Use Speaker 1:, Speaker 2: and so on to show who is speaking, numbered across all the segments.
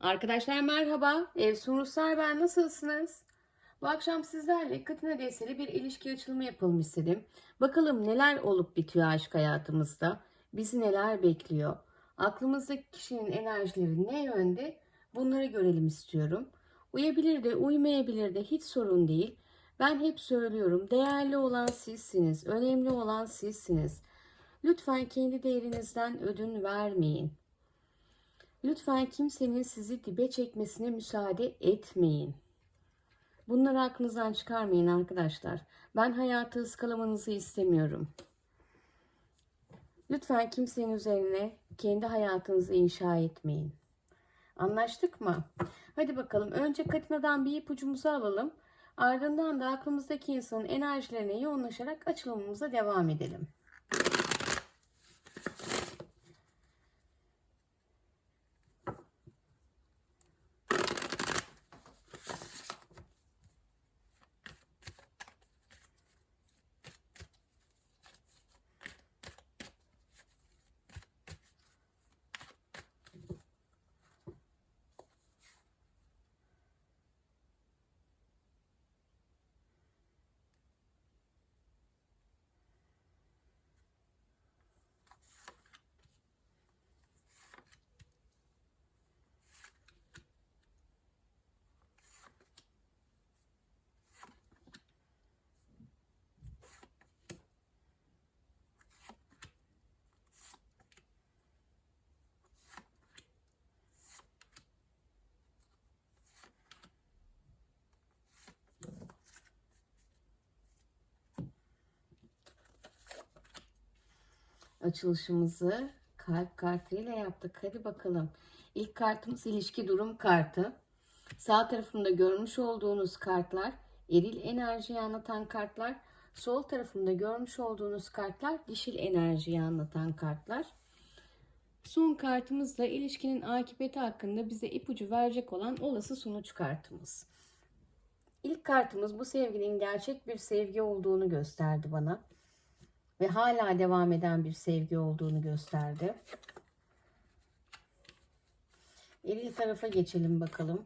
Speaker 1: Arkadaşlar merhaba. Efsun Ruslar ben nasılsınız? Bu akşam sizlerle Katina Deseli bir ilişki açılımı yapalım istedim. Bakalım neler olup bitiyor aşk hayatımızda. Bizi neler bekliyor. Aklımızdaki kişinin enerjileri ne yönde bunları görelim istiyorum. Uyabilir de uymayabilir de hiç sorun değil. Ben hep söylüyorum değerli olan sizsiniz. Önemli olan sizsiniz. Lütfen kendi değerinizden ödün vermeyin. Lütfen kimsenin sizi dibe çekmesine müsaade etmeyin. Bunları aklınızdan çıkarmayın arkadaşlar. Ben hayatı ıskalamanızı istemiyorum. Lütfen kimsenin üzerine kendi hayatınızı inşa etmeyin. Anlaştık mı? Hadi bakalım. Önce Katina'dan bir ipucumuzu alalım. Ardından da aklımızdaki insanın enerjilerine yoğunlaşarak açılımımıza devam edelim. Açılışımızı kalp kartıyla yaptık. Hadi bakalım. İlk kartımız ilişki durum kartı. Sağ tarafımda görmüş olduğunuz kartlar eril enerjiyi anlatan kartlar. Sol tarafımda görmüş olduğunuz kartlar dişil enerjiyi anlatan kartlar. Son kartımız da ilişkinin akıbeti hakkında bize ipucu verecek olan olası sonuç kartımız. İlk kartımız bu sevginin gerçek bir sevgi olduğunu gösterdi bana ve hala devam eden bir sevgi olduğunu gösterdi. Eril tarafa geçelim bakalım.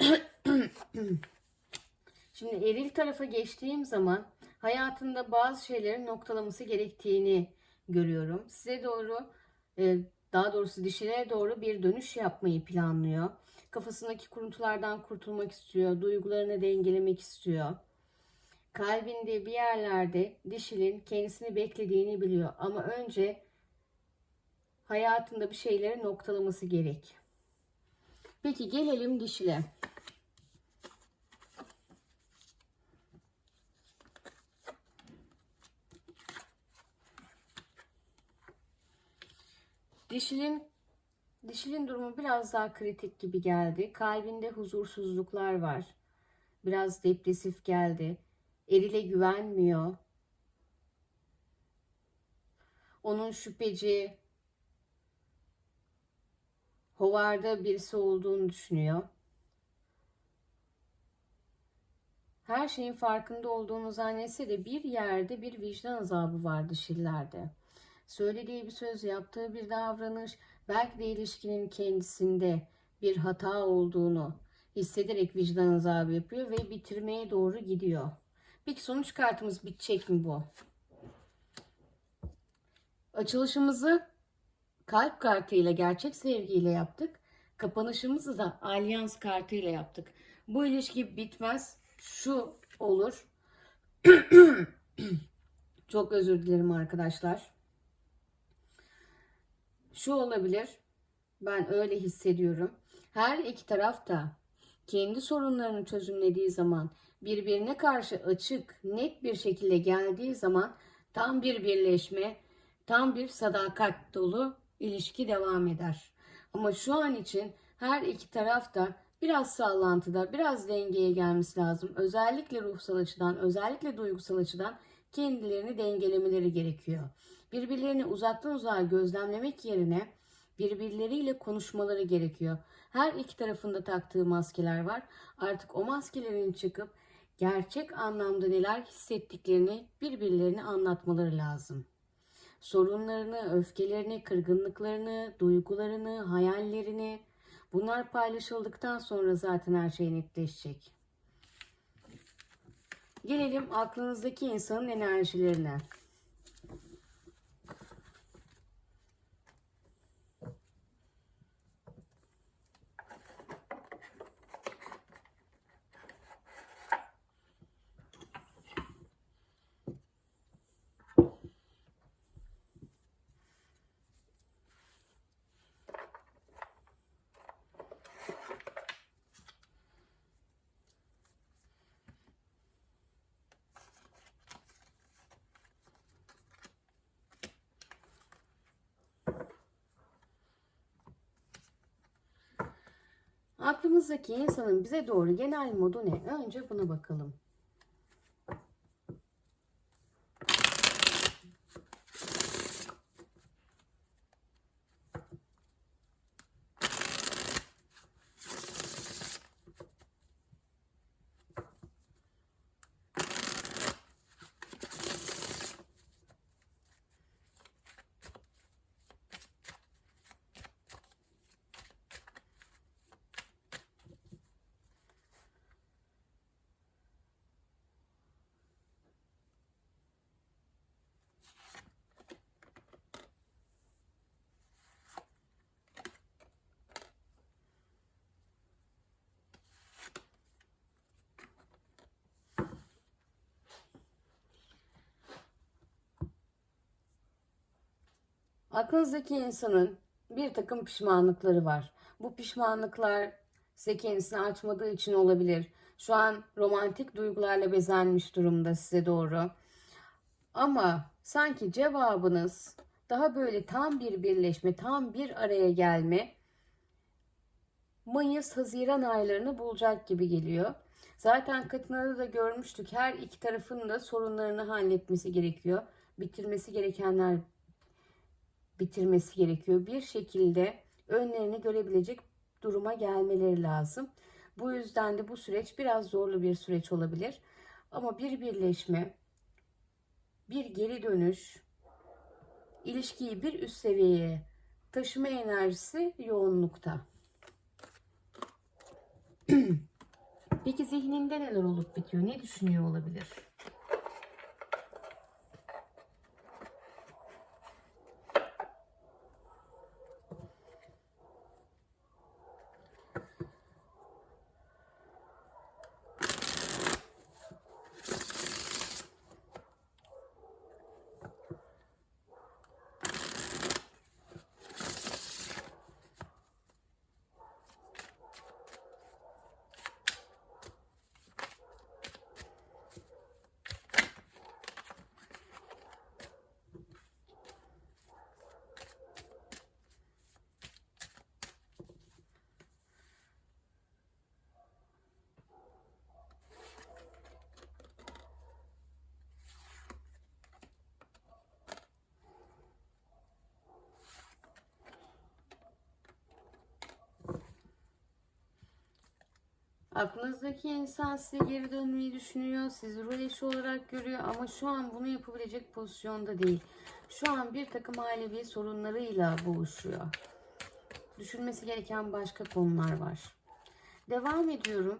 Speaker 1: Şimdi eril tarafa geçtiğim zaman hayatında bazı şeylerin noktalaması gerektiğini görüyorum. Size doğru e, daha doğrusu dişine doğru bir dönüş yapmayı planlıyor. Kafasındaki kuruntulardan kurtulmak istiyor. Duygularını dengelemek istiyor kalbinde bir yerlerde dişilin kendisini beklediğini biliyor. Ama önce hayatında bir şeyleri noktalaması gerek. Peki gelelim dişile. Dişilin dişilin durumu biraz daha kritik gibi geldi. Kalbinde huzursuzluklar var. Biraz depresif geldi Erile güvenmiyor. Onun şüpheci, hovarda birisi olduğunu düşünüyor. Her şeyin farkında olduğunu zannetse de bir yerde bir vicdan azabı var dişillerde. Söylediği bir söz, yaptığı bir davranış, belki de ilişkinin kendisinde bir hata olduğunu hissederek vicdan azabı yapıyor ve bitirmeye doğru gidiyor. Peki sonuç kartımız bitecek mi bu? Açılışımızı kalp kartıyla gerçek sevgiyle yaptık. Kapanışımızı da alyans kartıyla yaptık. Bu ilişki bitmez. Şu olur. Çok özür dilerim arkadaşlar. Şu olabilir. Ben öyle hissediyorum. Her iki taraf da kendi sorunlarını çözümlediği zaman birbirine karşı açık, net bir şekilde geldiği zaman tam bir birleşme, tam bir sadakat dolu ilişki devam eder. Ama şu an için her iki taraf da biraz sallantıda, biraz dengeye gelmesi lazım. Özellikle ruhsal açıdan, özellikle duygusal açıdan kendilerini dengelemeleri gerekiyor. Birbirlerini uzaktan uzağa gözlemlemek yerine birbirleriyle konuşmaları gerekiyor. Her iki tarafında taktığı maskeler var. Artık o maskelerin çıkıp gerçek anlamda neler hissettiklerini birbirlerine anlatmaları lazım. sorunlarını, öfkelerini, kırgınlıklarını, duygularını, hayallerini bunlar paylaşıldıktan sonra zaten her şey netleşecek. Gelelim aklınızdaki insanın enerjilerine. Aklımızdaki insanın bize doğru genel modu ne? Önce buna bakalım. Aklınızdaki insanın bir takım pişmanlıkları var. Bu pişmanlıklar size kendisini açmadığı için olabilir. Şu an romantik duygularla bezenmiş durumda size doğru. Ama sanki cevabınız daha böyle tam bir birleşme, tam bir araya gelme Mayıs, Haziran aylarını bulacak gibi geliyor. Zaten Katına'da da görmüştük. Her iki tarafın da sorunlarını halletmesi gerekiyor. Bitirmesi gerekenler bitirmesi gerekiyor. Bir şekilde önlerini görebilecek duruma gelmeleri lazım. Bu yüzden de bu süreç biraz zorlu bir süreç olabilir. Ama bir birleşme, bir geri dönüş, ilişkiyi bir üst seviyeye taşıma enerjisi yoğunlukta. Peki zihninde neler olup bitiyor? Ne düşünüyor olabilir? Aklınızdaki insan size geri dönmeyi düşünüyor. Sizi rol eşi olarak görüyor ama şu an bunu yapabilecek pozisyonda değil. Şu an bir takım ailevi sorunlarıyla boğuşuyor. Düşünmesi gereken başka konular var. Devam ediyorum.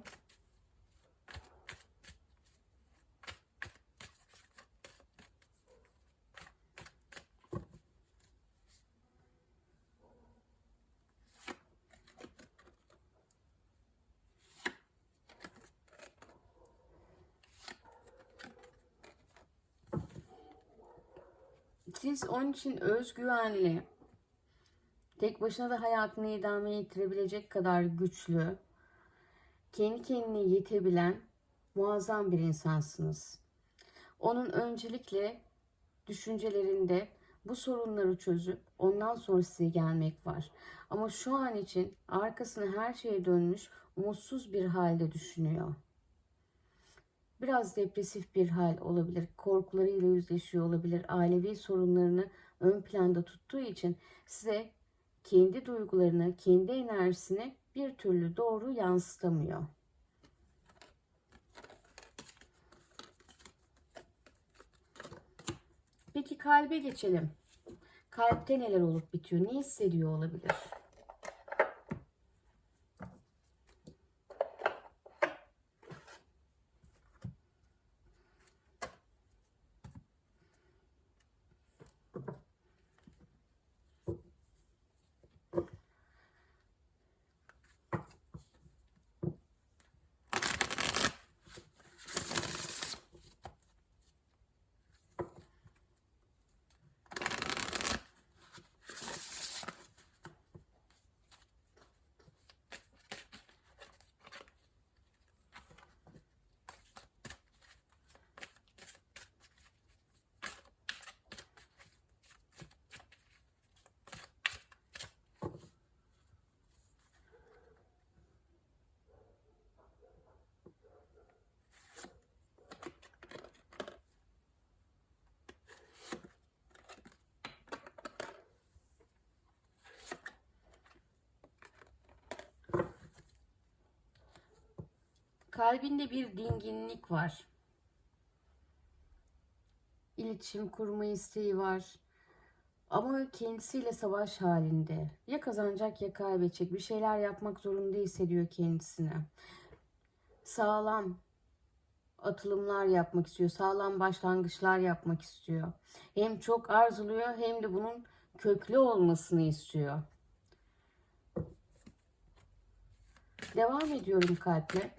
Speaker 1: Siz onun için özgüvenli, tek başına da hayatını idame ettirebilecek kadar güçlü, kendi kendine yetebilen muazzam bir insansınız. Onun öncelikle düşüncelerinde bu sorunları çözüp ondan sonra size gelmek var. Ama şu an için arkasına her şeye dönmüş, umutsuz bir halde düşünüyor. Biraz depresif bir hal olabilir, korkularıyla yüzleşiyor olabilir, ailevi sorunlarını ön planda tuttuğu için size kendi duygularını, kendi enerjisini bir türlü doğru yansıtamıyor. Peki kalbe geçelim. Kalpte neler olup bitiyor? Ne hissediyor olabilir? Kalbinde bir dinginlik var. İletişim kurma isteği var. Ama kendisiyle savaş halinde. Ya kazanacak ya kaybedecek. Bir şeyler yapmak zorunda hissediyor kendisine. Sağlam atılımlar yapmak istiyor. Sağlam başlangıçlar yapmak istiyor. Hem çok arzuluyor hem de bunun köklü olmasını istiyor. Devam ediyorum kalple.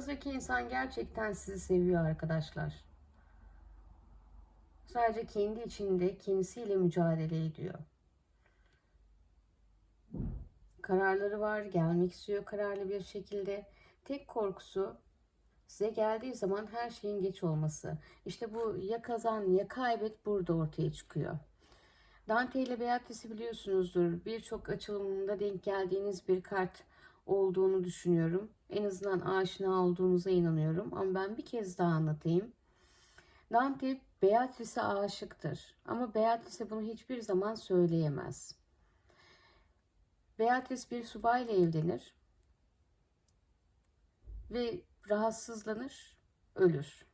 Speaker 1: Aklınızdaki insan gerçekten sizi seviyor arkadaşlar. Sadece kendi içinde kendisiyle mücadele ediyor. Kararları var, gelmek istiyor kararlı bir şekilde. Tek korkusu size geldiği zaman her şeyin geç olması. İşte bu ya kazan ya kaybet burada ortaya çıkıyor. Dante ile Beatrice'i biliyorsunuzdur. Birçok açılımında denk geldiğiniz bir kart olduğunu düşünüyorum. En azından aşina olduğunuza inanıyorum. Ama ben bir kez daha anlatayım. Dante Beatrice'e aşıktır. Ama Beatrice bunu hiçbir zaman söyleyemez. Beatrice bir subayla evlenir ve rahatsızlanır, ölür.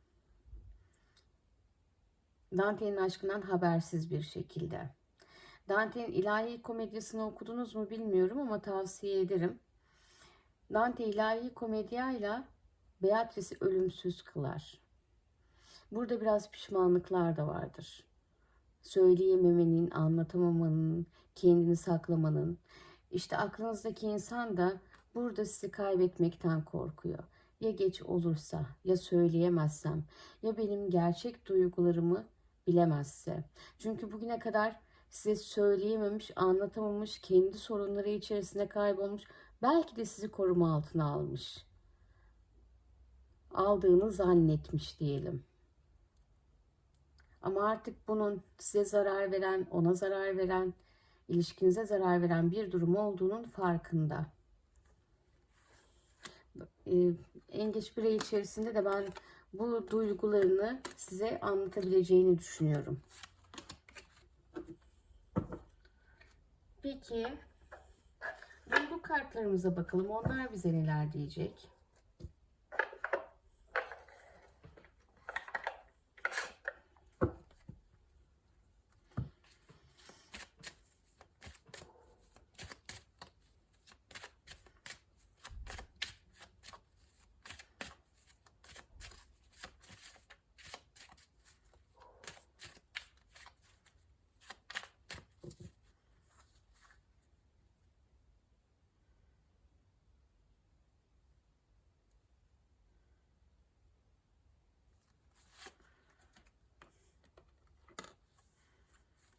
Speaker 1: Dante'nin aşkından habersiz bir şekilde. Dante'nin ilahi komedyasını okudunuz mu bilmiyorum ama tavsiye ederim. Dante ilahi komedyayla Beatrice'i ölümsüz kılar. Burada biraz pişmanlıklar da vardır. Söyleyememenin, anlatamamanın, kendini saklamanın. İşte aklınızdaki insan da burada sizi kaybetmekten korkuyor. Ya geç olursa, ya söyleyemezsem, ya benim gerçek duygularımı bilemezse. Çünkü bugüne kadar size söyleyememiş, anlatamamış, kendi sorunları içerisinde kaybolmuş, belki de sizi koruma altına almış. Aldığını zannetmiş diyelim. Ama artık bunun size zarar veren, ona zarar veren, ilişkinize zarar veren bir durum olduğunun farkında. Ee, en geç bir ay içerisinde de ben bu duygularını size anlatabileceğini düşünüyorum. Peki duygu kartlarımıza bakalım. Onlar bize neler diyecek?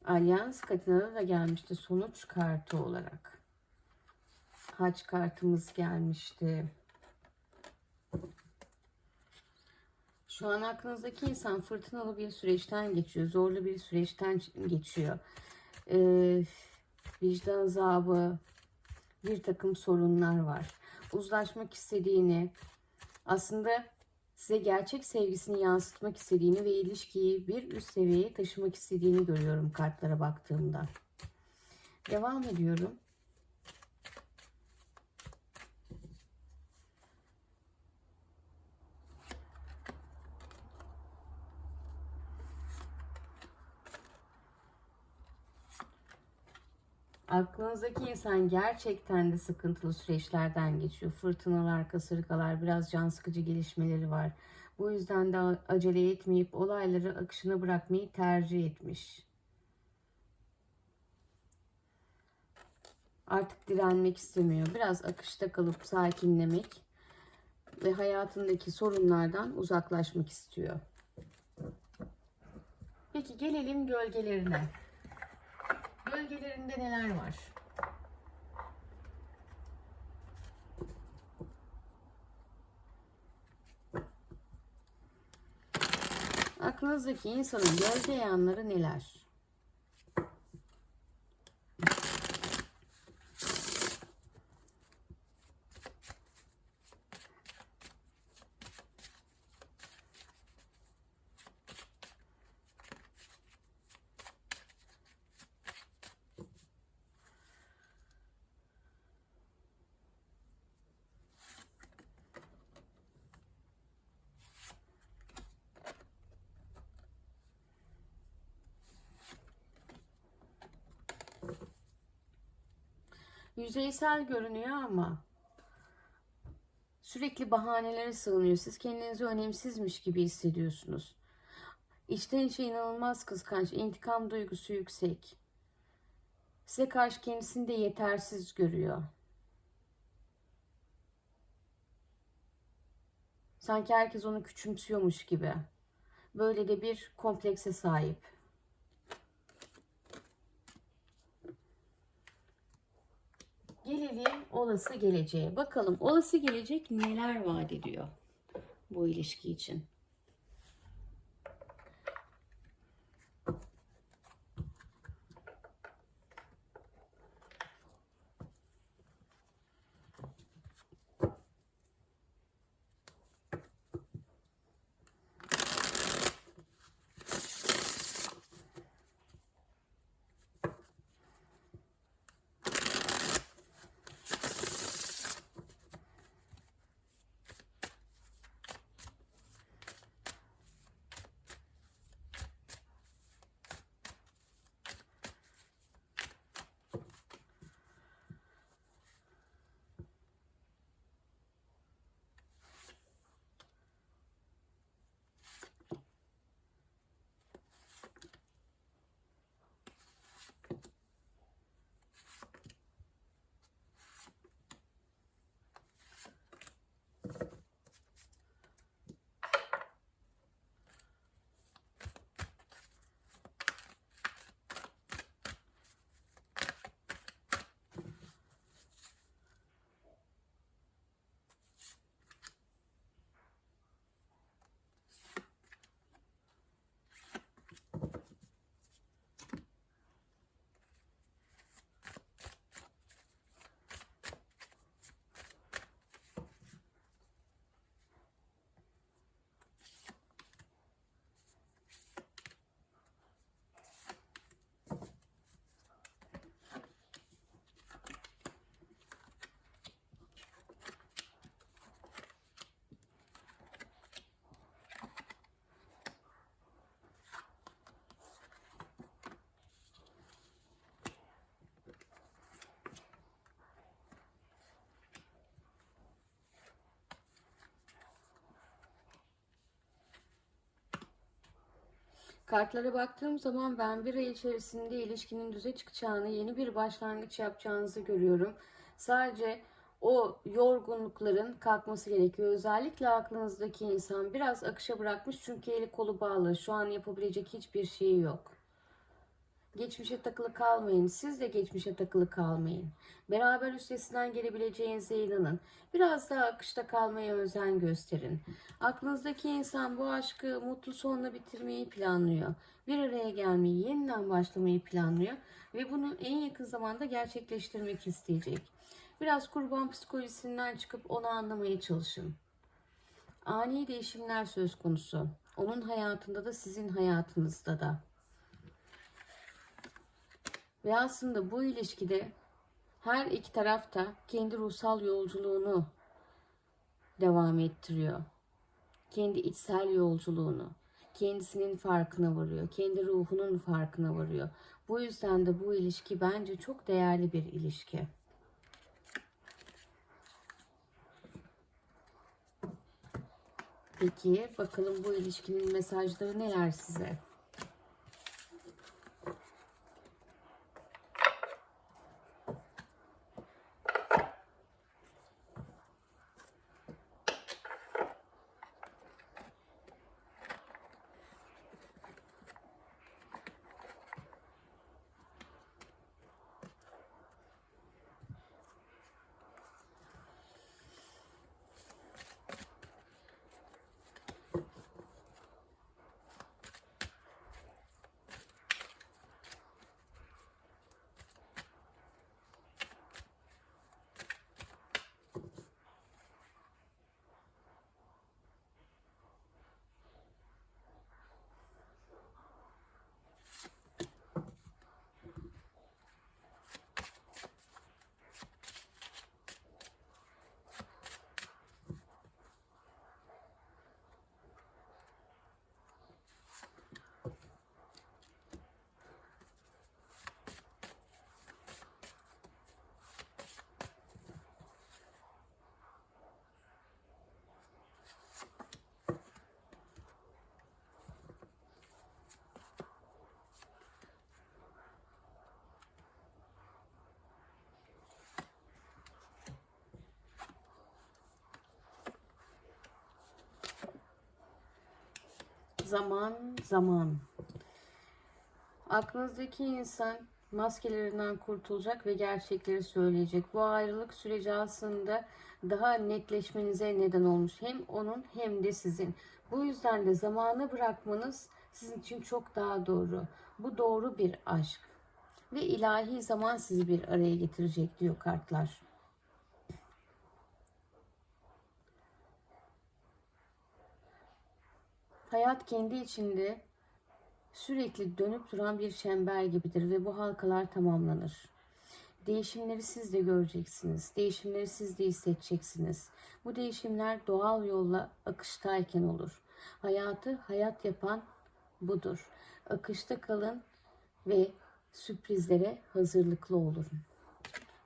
Speaker 1: Alyans kadına da gelmişti sonuç kartı olarak. Haç kartımız gelmişti. Şu an aklınızdaki insan fırtınalı bir süreçten geçiyor. Zorlu bir süreçten geçiyor. Ee, vicdan azabı, bir takım sorunlar var. Uzlaşmak istediğini, aslında size gerçek sevgisini yansıtmak istediğini ve ilişkiyi bir üst seviyeye taşımak istediğini görüyorum kartlara baktığımda. Devam ediyorum. Aklınızdaki insan gerçekten de sıkıntılı süreçlerden geçiyor. Fırtınalar, kasırgalar, biraz can sıkıcı gelişmeleri var. Bu yüzden de acele etmeyip olayları akışına bırakmayı tercih etmiş. Artık direnmek istemiyor. Biraz akışta kalıp sakinlemek ve hayatındaki sorunlardan uzaklaşmak istiyor. Peki gelelim gölgelerine. Gölgelerinde neler var? Aklınızdaki insanın gölge yanları neler? Yüzeysel görünüyor ama sürekli bahanelere sığınıyor. Siz kendinizi önemsizmiş gibi hissediyorsunuz. İçten içe inanılmaz kıskanç, intikam duygusu yüksek. Size karşı kendisini de yetersiz görüyor. Sanki herkes onu küçümsüyormuş gibi. Böyle de bir komplekse sahip. Gelelim olası geleceğe. Bakalım olası gelecek neler vaat ediyor bu ilişki için. Kartlara baktığım zaman ben bir ay içerisinde ilişkinin düze çıkacağını, yeni bir başlangıç yapacağınızı görüyorum. Sadece o yorgunlukların kalkması gerekiyor. Özellikle aklınızdaki insan biraz akışa bırakmış çünkü eli kolu bağlı. Şu an yapabilecek hiçbir şey yok. Geçmişe takılı kalmayın. Siz de geçmişe takılı kalmayın. Beraber üstesinden gelebileceğinize inanın. Biraz daha akışta kalmaya özen gösterin. Aklınızdaki insan bu aşkı mutlu sonla bitirmeyi planlıyor. Bir araya gelmeyi, yeniden başlamayı planlıyor ve bunu en yakın zamanda gerçekleştirmek isteyecek. Biraz kurban psikolojisinden çıkıp onu anlamaya çalışın. Ani değişimler söz konusu. Onun hayatında da sizin hayatınızda da. Ve aslında bu ilişkide her iki taraf da kendi ruhsal yolculuğunu devam ettiriyor. Kendi içsel yolculuğunu, kendisinin farkına varıyor, kendi ruhunun farkına varıyor. Bu yüzden de bu ilişki bence çok değerli bir ilişki. Peki bakalım bu ilişkinin mesajları neler size? Zaman, zaman. Aklınızdaki insan maskelerinden kurtulacak ve gerçekleri söyleyecek. Bu ayrılık süreci aslında daha netleşmenize neden olmuş. Hem onun hem de sizin. Bu yüzden de zamanı bırakmanız sizin için çok daha doğru. Bu doğru bir aşk. Ve ilahi zaman sizi bir araya getirecek diyor kartlar. Hayat kendi içinde sürekli dönüp duran bir çember gibidir ve bu halkalar tamamlanır. Değişimleri siz de göreceksiniz. Değişimleri siz de hissedeceksiniz. Bu değişimler doğal yolla akıştayken olur. Hayatı hayat yapan budur. Akışta kalın ve sürprizlere hazırlıklı olun.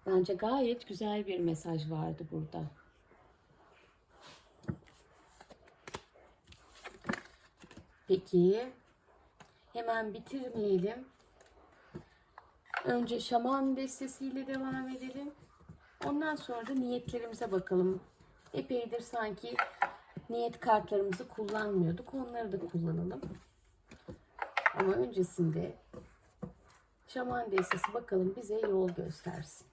Speaker 1: Bence gayet güzel bir mesaj vardı burada. Peki hemen bitirmeyelim. Önce şaman destesiyle devam edelim. Ondan sonra da niyetlerimize bakalım. Epeydir sanki niyet kartlarımızı kullanmıyorduk. Onları da kullanalım. Ama öncesinde şaman destesi bakalım bize yol göstersin.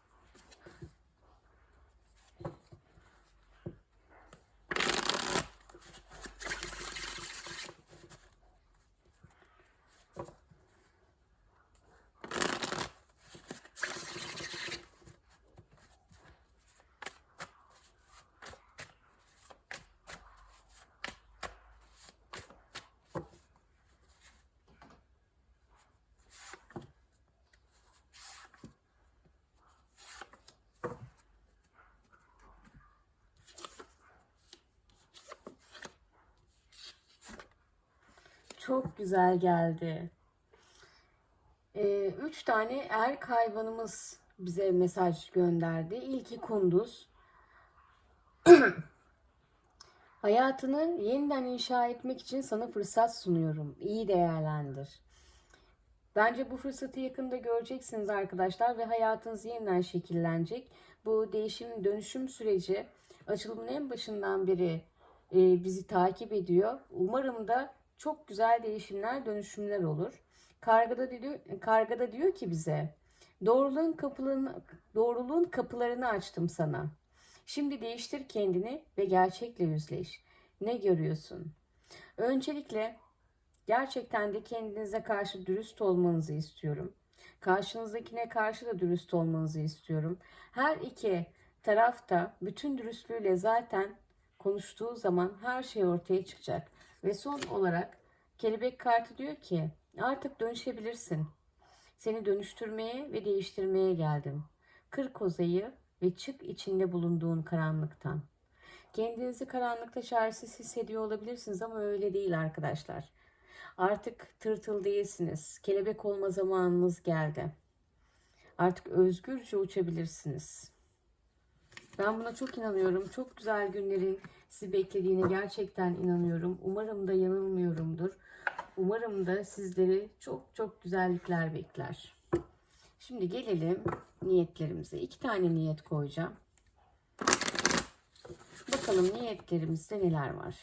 Speaker 1: Çok güzel geldi. Ee, üç tane erk hayvanımız bize mesaj gönderdi. İlki kunduz. Hayatını yeniden inşa etmek için sana fırsat sunuyorum. İyi değerlendir. Bence bu fırsatı yakında göreceksiniz arkadaşlar ve hayatınız yeniden şekillenecek. Bu değişim dönüşüm süreci açılımın en başından beri e, bizi takip ediyor. Umarım da çok güzel değişimler, dönüşümler olur. Kargada diyor, kargada diyor ki bize doğruluğun kapılarını, doğruluğun kapılarını açtım sana. Şimdi değiştir kendini ve gerçekle yüzleş. Ne görüyorsun? Öncelikle gerçekten de kendinize karşı dürüst olmanızı istiyorum. Karşınızdakine karşı da dürüst olmanızı istiyorum. Her iki taraf da bütün dürüstlüğüyle zaten konuştuğu zaman her şey ortaya çıkacak. Ve son olarak kelebek kartı diyor ki artık dönüşebilirsin. Seni dönüştürmeye ve değiştirmeye geldim. Kır kozayı ve çık içinde bulunduğun karanlıktan. Kendinizi karanlıkta çaresiz hissediyor olabilirsiniz ama öyle değil arkadaşlar. Artık tırtıl değilsiniz. Kelebek olma zamanınız geldi. Artık özgürce uçabilirsiniz. Ben buna çok inanıyorum. Çok güzel günlerin sizi beklediğine gerçekten inanıyorum. Umarım da yanılmıyorumdur. Umarım da sizleri çok çok güzellikler bekler. Şimdi gelelim niyetlerimize. İki tane niyet koyacağım. Bakalım niyetlerimizde neler var.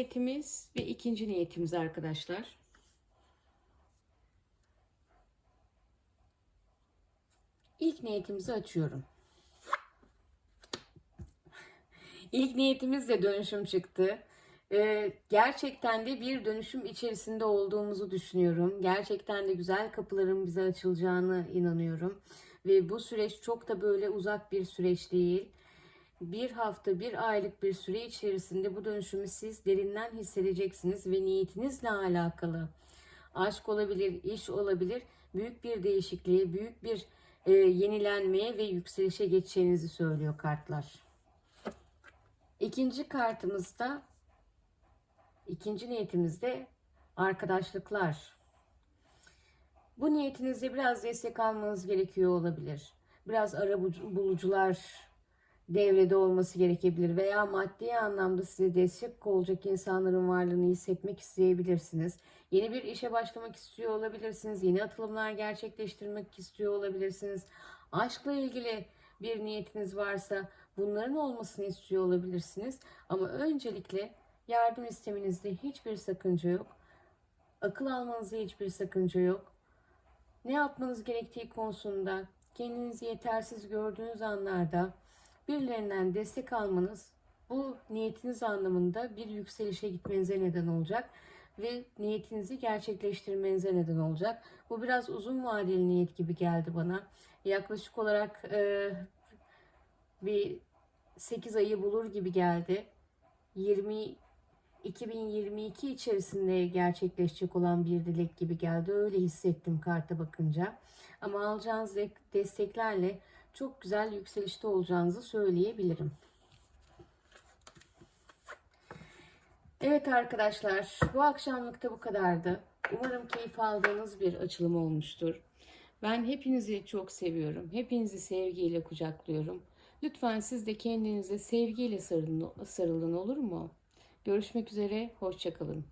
Speaker 1: Niyetimiz ve ikinci niyetimiz arkadaşlar. İlk niyetimizi açıyorum. İlk niyetimizle dönüşüm çıktı. Ee, gerçekten de bir dönüşüm içerisinde olduğumuzu düşünüyorum. Gerçekten de güzel kapıların bize açılacağını inanıyorum. Ve bu süreç çok da böyle uzak bir süreç değil. Bir hafta, bir aylık bir süre içerisinde bu dönüşümü siz derinden hissedeceksiniz ve niyetinizle alakalı aşk olabilir, iş olabilir, büyük bir değişikliğe, büyük bir e, yenilenmeye ve yükselişe geçeceğinizi söylüyor kartlar. İkinci kartımızda, ikinci niyetimizde arkadaşlıklar. Bu niyetinizde biraz destek almanız gerekiyor olabilir. Biraz ara bulucular devrede olması gerekebilir veya maddi anlamda size destek olacak insanların varlığını hissetmek isteyebilirsiniz. Yeni bir işe başlamak istiyor olabilirsiniz. Yeni atılımlar gerçekleştirmek istiyor olabilirsiniz. Aşkla ilgili bir niyetiniz varsa bunların olmasını istiyor olabilirsiniz. Ama öncelikle yardım istemenizde hiçbir sakınca yok. Akıl almanızda hiçbir sakınca yok. Ne yapmanız gerektiği konusunda kendinizi yetersiz gördüğünüz anlarda birilerinden destek almanız bu niyetiniz anlamında bir yükselişe gitmenize neden olacak ve niyetinizi gerçekleştirmenize neden olacak. Bu biraz uzun vadeli niyet gibi geldi bana. Yaklaşık olarak e, bir 8 ayı bulur gibi geldi. 20 2022 içerisinde gerçekleşecek olan bir dilek gibi geldi. Öyle hissettim karta bakınca. Ama alacağınız desteklerle çok güzel yükselişte olacağınızı söyleyebilirim. Evet arkadaşlar bu akşamlık da bu kadardı. Umarım keyif aldığınız bir açılım olmuştur. Ben hepinizi çok seviyorum. Hepinizi sevgiyle kucaklıyorum. Lütfen siz de kendinize sevgiyle sarılın, sarılın olur mu? Görüşmek üzere, hoşçakalın.